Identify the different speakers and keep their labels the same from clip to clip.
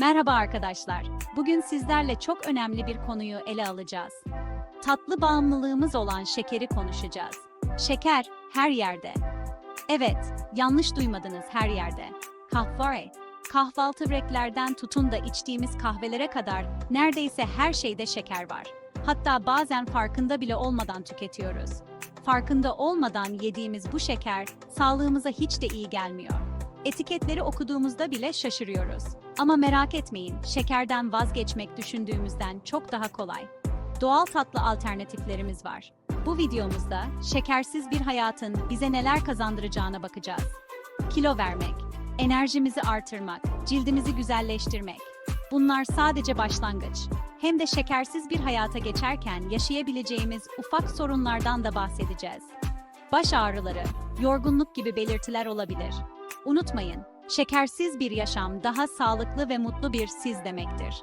Speaker 1: Merhaba arkadaşlar. Bugün sizlerle çok önemli bir konuyu ele alacağız. Tatlı bağımlılığımız olan şekeri konuşacağız. Şeker her yerde. Evet, yanlış duymadınız her yerde. Kahve, kahvaltı breklerden tutun da içtiğimiz kahvelere kadar neredeyse her şeyde şeker var. Hatta bazen farkında bile olmadan tüketiyoruz. Farkında olmadan yediğimiz bu şeker sağlığımıza hiç de iyi gelmiyor. Etiketleri okuduğumuzda bile şaşırıyoruz. Ama merak etmeyin, şekerden vazgeçmek düşündüğümüzden çok daha kolay. Doğal tatlı alternatiflerimiz var. Bu videomuzda şekersiz bir hayatın bize neler kazandıracağına bakacağız. Kilo vermek, enerjimizi artırmak, cildimizi güzelleştirmek. Bunlar sadece başlangıç. Hem de şekersiz bir hayata geçerken yaşayabileceğimiz ufak sorunlardan da bahsedeceğiz. Baş ağrıları, yorgunluk gibi belirtiler olabilir. Unutmayın, şekersiz bir yaşam daha sağlıklı ve mutlu bir siz demektir.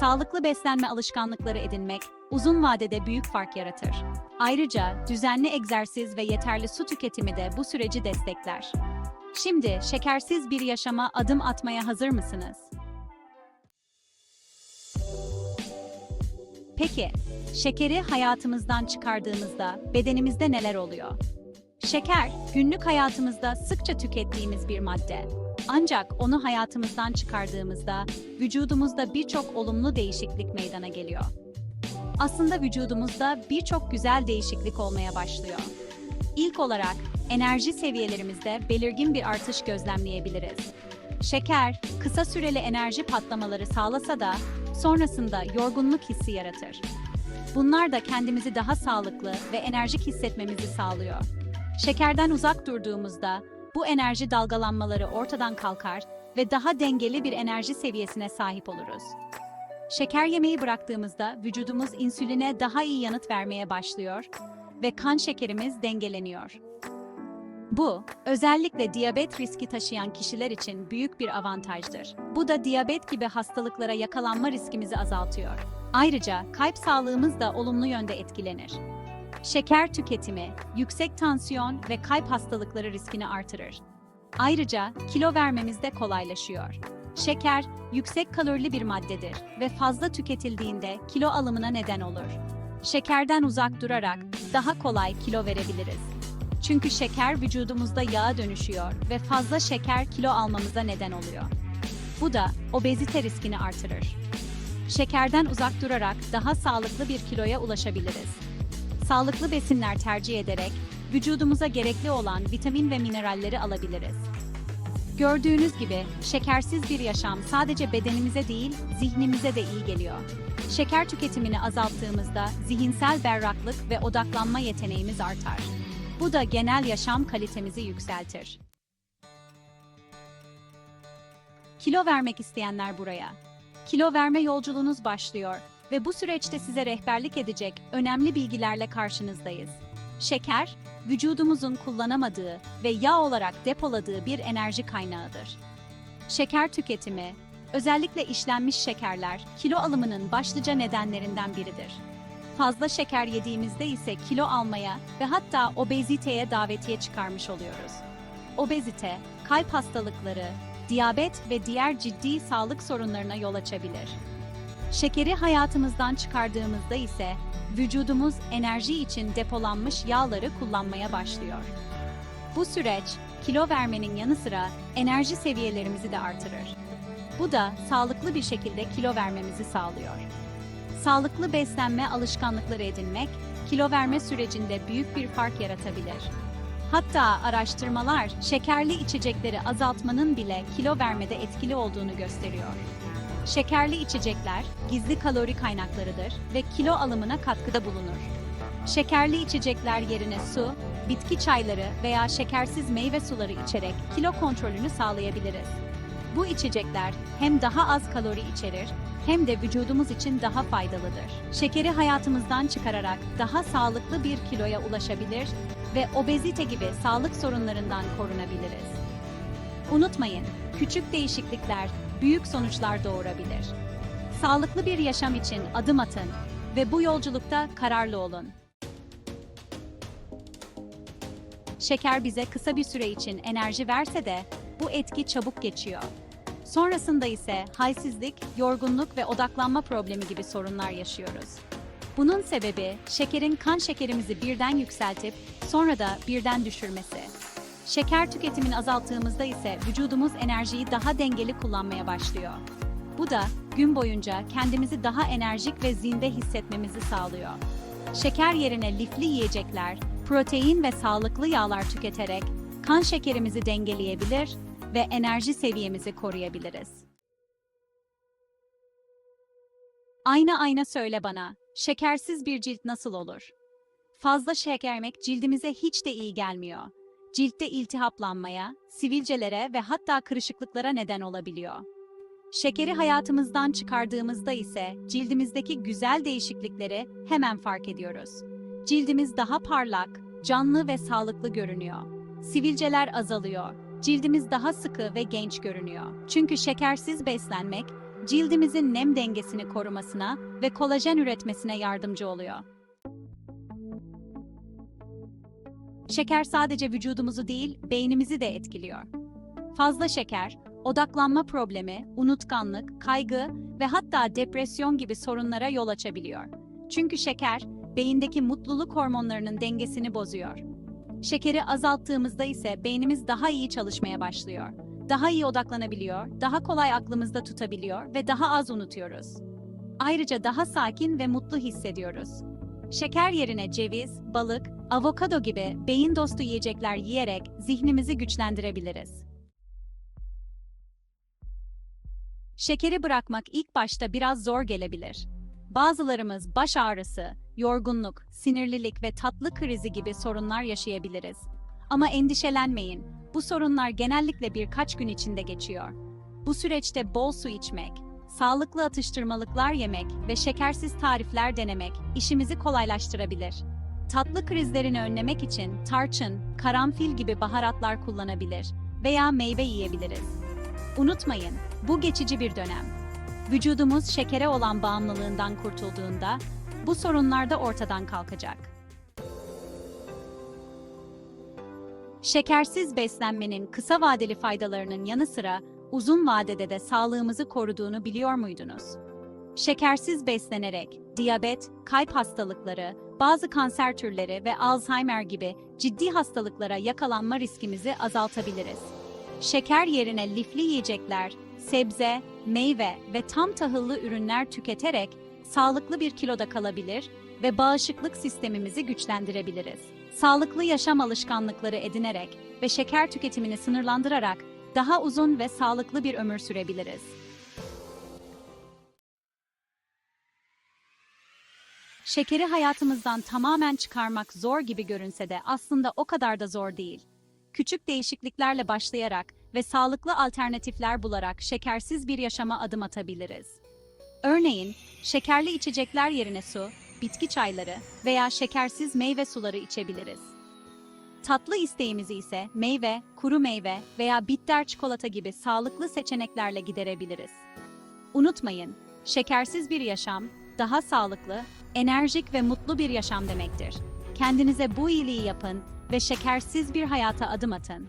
Speaker 1: Sağlıklı beslenme alışkanlıkları edinmek uzun vadede büyük fark yaratır. Ayrıca düzenli egzersiz ve yeterli su tüketimi de bu süreci destekler. Şimdi şekersiz bir yaşama adım atmaya hazır mısınız? Peki, şekeri hayatımızdan çıkardığımızda bedenimizde neler oluyor? Şeker, günlük hayatımızda sıkça tükettiğimiz bir madde. Ancak onu hayatımızdan çıkardığımızda vücudumuzda birçok olumlu değişiklik meydana geliyor. Aslında vücudumuzda birçok güzel değişiklik olmaya başlıyor. İlk olarak enerji seviyelerimizde belirgin bir artış gözlemleyebiliriz. Şeker, kısa süreli enerji patlamaları sağlasa da sonrasında yorgunluk hissi yaratır. Bunlar da kendimizi daha sağlıklı ve enerjik hissetmemizi sağlıyor. Şekerden uzak durduğumuzda bu enerji dalgalanmaları ortadan kalkar ve daha dengeli bir enerji seviyesine sahip oluruz. Şeker yemeyi bıraktığımızda vücudumuz insüline daha iyi yanıt vermeye başlıyor ve kan şekerimiz dengeleniyor. Bu, özellikle diyabet riski taşıyan kişiler için büyük bir avantajdır. Bu da diyabet gibi hastalıklara yakalanma riskimizi azaltıyor. Ayrıca kalp sağlığımız da olumlu yönde etkilenir. Şeker tüketimi, yüksek tansiyon ve kalp hastalıkları riskini artırır. Ayrıca kilo vermemiz de kolaylaşıyor. Şeker, yüksek kalorili bir maddedir ve fazla tüketildiğinde kilo alımına neden olur. Şekerden uzak durarak daha kolay kilo verebiliriz. Çünkü şeker vücudumuzda yağa dönüşüyor ve fazla şeker kilo almamıza neden oluyor. Bu da obezite riskini artırır. Şekerden uzak durarak daha sağlıklı bir kiloya ulaşabiliriz. Sağlıklı besinler tercih ederek vücudumuza gerekli olan vitamin ve mineralleri alabiliriz. Gördüğünüz gibi şekersiz bir yaşam sadece bedenimize değil, zihnimize de iyi geliyor. Şeker tüketimini azalttığımızda zihinsel berraklık ve odaklanma yeteneğimiz artar. Bu da genel yaşam kalitemizi yükseltir. Kilo vermek isteyenler buraya. Kilo verme yolculuğunuz başlıyor ve bu süreçte size rehberlik edecek önemli bilgilerle karşınızdayız. Şeker, vücudumuzun kullanamadığı ve yağ olarak depoladığı bir enerji kaynağıdır. Şeker tüketimi, özellikle işlenmiş şekerler, kilo alımının başlıca nedenlerinden biridir. Fazla şeker yediğimizde ise kilo almaya ve hatta obeziteye davetiye çıkarmış oluyoruz. Obezite, kalp hastalıkları, diyabet ve diğer ciddi sağlık sorunlarına yol açabilir. Şekeri hayatımızdan çıkardığımızda ise vücudumuz enerji için depolanmış yağları kullanmaya başlıyor. Bu süreç kilo vermenin yanı sıra enerji seviyelerimizi de artırır. Bu da sağlıklı bir şekilde kilo vermemizi sağlıyor. Sağlıklı beslenme alışkanlıkları edinmek kilo verme sürecinde büyük bir fark yaratabilir. Hatta araştırmalar şekerli içecekleri azaltmanın bile kilo vermede etkili olduğunu gösteriyor. Şekerli içecekler gizli kalori kaynaklarıdır ve kilo alımına katkıda bulunur. Şekerli içecekler yerine su, bitki çayları veya şekersiz meyve suları içerek kilo kontrolünü sağlayabiliriz. Bu içecekler hem daha az kalori içerir hem de vücudumuz için daha faydalıdır. Şekeri hayatımızdan çıkararak daha sağlıklı bir kiloya ulaşabilir ve obezite gibi sağlık sorunlarından korunabiliriz. Unutmayın, küçük değişiklikler büyük sonuçlar doğurabilir. Sağlıklı bir yaşam için adım atın ve bu yolculukta kararlı olun. Şeker bize kısa bir süre için enerji verse de bu etki çabuk geçiyor. Sonrasında ise halsizlik, yorgunluk ve odaklanma problemi gibi sorunlar yaşıyoruz. Bunun sebebi şekerin kan şekerimizi birden yükseltip sonra da birden düşürmesi. Şeker tüketimini azalttığımızda ise vücudumuz enerjiyi daha dengeli kullanmaya başlıyor. Bu da gün boyunca kendimizi daha enerjik ve zinde hissetmemizi sağlıyor. Şeker yerine lifli yiyecekler, protein ve sağlıklı yağlar tüketerek kan şekerimizi dengeleyebilir ve enerji seviyemizi koruyabiliriz. Ayna ayna söyle bana, şekersiz bir cilt nasıl olur? Fazla şeker yemek cildimize hiç de iyi gelmiyor. Ciltte iltihaplanmaya, sivilcelere ve hatta kırışıklıklara neden olabiliyor. Şekeri hayatımızdan çıkardığımızda ise cildimizdeki güzel değişiklikleri hemen fark ediyoruz. Cildimiz daha parlak, canlı ve sağlıklı görünüyor. Sivilceler azalıyor. Cildimiz daha sıkı ve genç görünüyor. Çünkü şekersiz beslenmek cildimizin nem dengesini korumasına ve kolajen üretmesine yardımcı oluyor. Şeker sadece vücudumuzu değil, beynimizi de etkiliyor. Fazla şeker, odaklanma problemi, unutkanlık, kaygı ve hatta depresyon gibi sorunlara yol açabiliyor. Çünkü şeker, beyindeki mutluluk hormonlarının dengesini bozuyor. Şekeri azalttığımızda ise beynimiz daha iyi çalışmaya başlıyor. Daha iyi odaklanabiliyor, daha kolay aklımızda tutabiliyor ve daha az unutuyoruz. Ayrıca daha sakin ve mutlu hissediyoruz. Şeker yerine ceviz, balık, avokado gibi beyin dostu yiyecekler yiyerek zihnimizi güçlendirebiliriz. Şekeri bırakmak ilk başta biraz zor gelebilir. Bazılarımız baş ağrısı, yorgunluk, sinirlilik ve tatlı krizi gibi sorunlar yaşayabiliriz. Ama endişelenmeyin. Bu sorunlar genellikle birkaç gün içinde geçiyor. Bu süreçte bol su içmek, sağlıklı atıştırmalıklar yemek ve şekersiz tarifler denemek işimizi kolaylaştırabilir. Tatlı krizlerini önlemek için tarçın, karanfil gibi baharatlar kullanabilir veya meyve yiyebiliriz. Unutmayın, bu geçici bir dönem. Vücudumuz şekere olan bağımlılığından kurtulduğunda bu sorunlar da ortadan kalkacak. Şekersiz beslenmenin kısa vadeli faydalarının yanı sıra uzun vadede de sağlığımızı koruduğunu biliyor muydunuz? Şekersiz beslenerek diyabet, kalp hastalıkları, bazı kanser türleri ve Alzheimer gibi ciddi hastalıklara yakalanma riskimizi azaltabiliriz. Şeker yerine lifli yiyecekler, sebze, meyve ve tam tahıllı ürünler tüketerek sağlıklı bir kiloda kalabilir ve bağışıklık sistemimizi güçlendirebiliriz. Sağlıklı yaşam alışkanlıkları edinerek ve şeker tüketimini sınırlandırarak daha uzun ve sağlıklı bir ömür sürebiliriz. Şekeri hayatımızdan tamamen çıkarmak zor gibi görünse de aslında o kadar da zor değil. Küçük değişikliklerle başlayarak ve sağlıklı alternatifler bularak şekersiz bir yaşama adım atabiliriz. Örneğin, şekerli içecekler yerine su, bitki çayları veya şekersiz meyve suları içebiliriz. Tatlı isteğimizi ise meyve, kuru meyve veya bitter çikolata gibi sağlıklı seçeneklerle giderebiliriz. Unutmayın, şekersiz bir yaşam, daha sağlıklı, enerjik ve mutlu bir yaşam demektir. Kendinize bu iyiliği yapın ve şekersiz bir hayata adım atın.